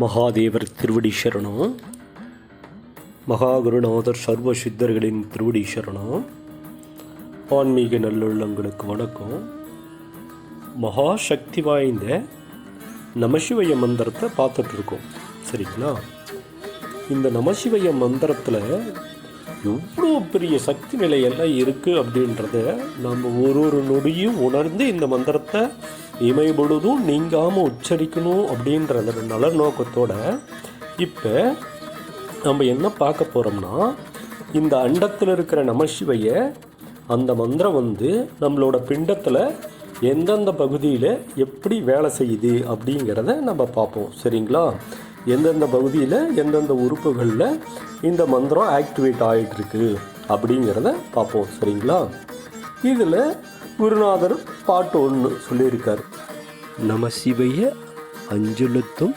மகாதேவர் திருவடி சரணம். மகாகுருநாதர் சர்வ சித்தர்களின் திருவடி சரணம். ஆன்மீக நல்லுள்ளங்களுக்கு வணக்கம். மகா சக்தி வாய்ந்த நமசிவய மந்திரத்தை பார்த்துட்ருக்கோம். சரிங்களா? இந்த நமசிவய மந்திரத்தில் எவ்வளோ பெரிய சக்தி நிலையெல்லாம் இருக்குது அப்படின்றத நம்ம ஒரு ஒரு நொடியும் உணர்ந்து இந்த மந்திரத்தை இமை பொழுதும் நீங்காமல் உச்சரிக்கணும் அப்படின்ற அந்த நல்ல நோக்கத்தோட இப்போ நம்ம என்ன பார்க்க போகிறோம்னா இந்த அண்டத்தில் இருக்கிற நமசிவைய அந்த மந்திரம் வந்து நம்மளோட பிண்டத்தில் எந்தெந்த பகுதியில் எப்படி வேலை செய்யுது அப்படிங்கிறத நம்ம பார்ப்போம். சரிங்களா? எந்தெந்த பகுதியில் எந்தெந்த உறுப்புகளில் இந்த மந்திரம் ஆக்டிவேட் ஆகிட்டுருக்கு அப்படிங்கிறத பார்ப்போம். சரிங்களா? இதில் குருநாதர் பாட்டு ஒன்று சொல்லியிருக்கார். நம சிவைய அஞ்செழுத்தும்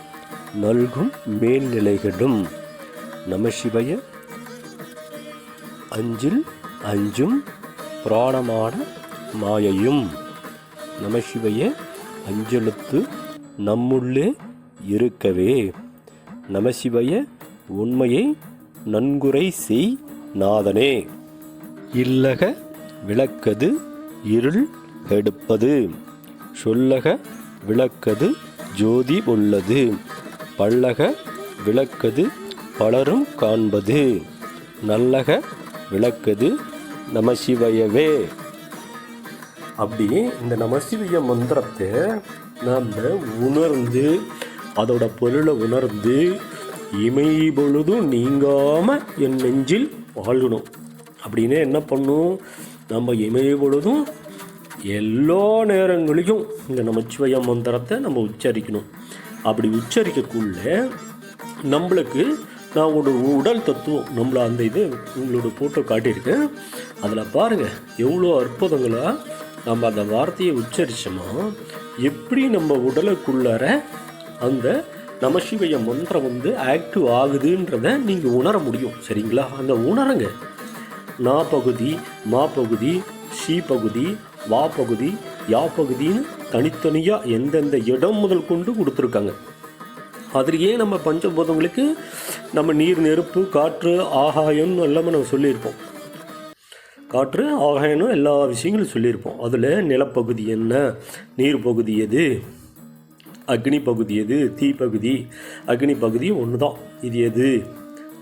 நல்கும் மேல்நிலைகளும் நம சிவைய அஞ்சில் அஞ்சும் புராணமான மாயையும். நமசிவைய அஞ்செழுத்து நம்முள்ளே இருக்கவே. நமசிவைய உண்மையை நன்குரை செய் நாதனே. இல்லக விளக்கது இருள் எடுப்பது. சொல்லக விளக்கது ஜோதி உள்ளது. பல்லக விளக்கது பலரும் காண்பது. நல்லக விளக்கது நமசிவயவே. அப்படி இந்த நமசிவய மந்திரத்தை நாம் உணர்ந்து அதோட பொருளை உணர்ந்து இமை பொழுதும் நீங்காமல் என் நெஞ்சில் வாழணும் அப்படின்னு என்ன பண்ணும்? நம்ம இமை பொழுதும் எல்லா நேரங்களிலும் இந்த நமச்சிவய மந்திரத்தை நம்ம உச்சரிக்கணும். அப்படி உச்சரிக்கக்குள்ள நம்மளுக்கு நான் ஒரு உடல் தத்துவம் நம்மள அந்த இது உங்களோட ஃபோட்டோ காட்டியிருக்கேன் அதில் பாருங்கள் எவ்வளோ அற்புதங்களாக நம்ம அந்த வார்த்தையை உச்சரித்தோமோ எப்படி நம்ம உடலுக்குள்ளார அந்த நமசிவய மந்திரம் வந்து ஆக்டிவ் ஆகுதுன்றத நீங்கள் உணர முடியும். சரிங்களா? அந்த உணருங்க. நா பகுதி மா பகுதி ஷீ பகுதி வா பகுதி யா பகுதின்னு தனித்தனியாக எந்தெந்த இடம் முதல் கொண்டு கொடுத்துருக்காங்க. அதுலேயே நம்ம பஞ்சபூதங்களுக்கு நம்ம நீர் நெருப்பு காற்று ஆகாயம் எல்லாமே நம்ம சொல்லியிருப்போம். காற்று ஆகாயம்னு எல்லா விஷயங்களும் சொல்லியிருப்போம். அதில் நிலப்பகுதி என்ன? நீர் பகுதி எது? அக்னி பகுதி எது? தீ பகுதி அக்னி பகுதி ஒன்று தான் இது எது?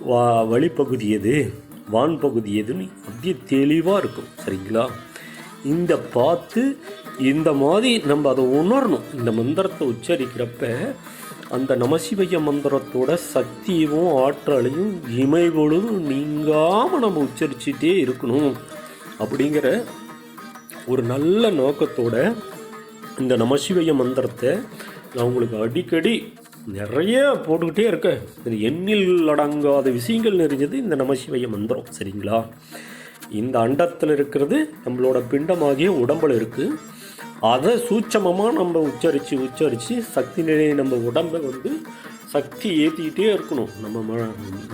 வா வழிப்பகுதி எது? வான்பகுதி எதுன்னு அப்படியே தெளிவாக இருக்கும். சரிங்களா? இந்த பார்த்து இந்த மாதிரி நம்ம அதை உணரணும். இந்த மந்திரத்தை உச்சரிக்கிறப்ப அந்த நமசிவய மந்திரத்தோட சக்தியும் ஆற்றலையும் இமை பொழுதும் நீங்காமல் நம்ம உச்சரிச்சுட்டே இருக்கணும். அப்படிங்கிற ஒரு நல்ல நோக்கத்தோட இந்த நமசிவய மந்திரத்தை நான் உங்களுக்கு அடிக்கடி நிறைய போட்டுக்கிட்டே இருக்கேன் இது எண்ணில் அடங்காத விஷயங்கள் நிறைஞ்சது இந்த நமசிவய மந்திரம் சரிங்களா? இந்த அண்டத்தில் இருக்கிறது நம்மளோட பிண்டமாகிய உடம்பில் இருக்குது அதை சூட்சமமாக நம்ம உச்சரித்து உச்சரித்து சக்தி நிலையை நம்ம உடம்பை வந்து சக்தி ஏற்றிக்கிட்டே இருக்கணும். நம்ம ம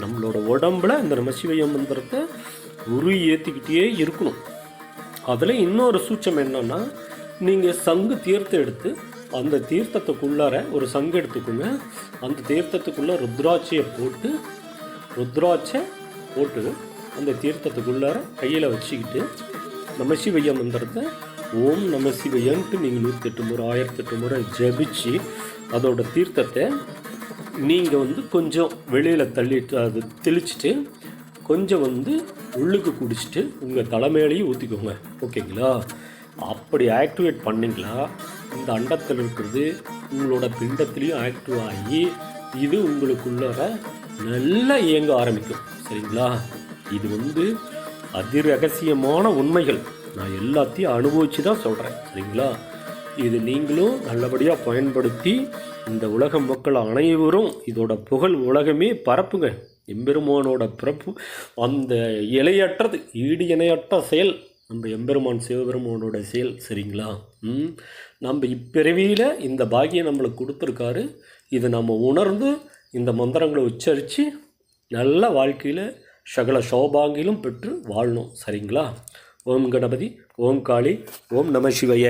நம்மளோட உடம்புல இந்த நமசிவய மந்திரத்தை உரு ஏற்றிக்கிட்டே இருக்கணும். அதில் இன்னொரு சூட்சம் என்னென்னா நீங்கள் சங்கு தீர்த்து எடுத்து அந்த தீர்த்தத்துக்குள்ளார ஒரு சங்கு எடுத்துக்கோங்க. அந்த தீர்த்தத்துக்குள்ளே ருத்ராட்சியை போட்டு ருத்ராட்சை போட்டு அந்த தீர்த்தத்துக்குள்ளார கையில் வச்சுக்கிட்டு நமசிவைய மந்திரத்தை ஓம் நமசிவையன்ட்டு நீங்கள் நூற்றெட்டு முறை ஆயிரத்தெட்டு முறை ஜபிச்சு அதோட தீர்த்தத்தை நீங்கள் வந்து கொஞ்சம் வெளியில் தள்ளிட்டு அது தெளிச்சுட்டு கொஞ்சம் வந்து உள்ளுக்கு குடிச்சிட்டு உங்கள் தலைமையிலையும் ஊற்றிக்கோங்க ஓகேங்களா? அப்படி ஆக்டிவேட் பண்ணிங்களா? இந்த அண்டத்தில் இருக்கிறது உங்களோட பிண்டத்துலேயும் ஆக்டிவ் ஆகி இது உங்களுக்குள்ளார நல்லா இயங்க ஆரம்பிக்கும். சரிங்களா? இது வந்து அதிரகசியமான உண்மைகள். நான் எல்லாத்தையும் அனுபவித்து தான் சொல்கிறேன் சரிங்களா? இது நீங்களும் நல்லபடியாக பயன்படுத்தி இந்த உலக மக்கள் அனைவரும் இதோட புகழ் உலகமே பரப்புங்க. எம்பெருமானோட பிறப்பு அந்த இலையற்றது ஈடு இணையற்ற செயல். நம்ம எம்பெருமான் சிவபெருமானோட செயல் சரிங்களா? ம்? நம்ம இப்பிறவியில் இந்த பாக்கியம் நம்மளுக்கு கொடுத்துருக்காரு. இதை நம்ம உணர்ந்து இந்த மந்திரங்களை உச்சரித்து நல்ல வாழ்க்கையில் சகல சோபாங்கிலும் பெற்று வாழணும் சரிங்களா? ஓம் கணபதி ஓம் காளி ஓம் நம சிவைய.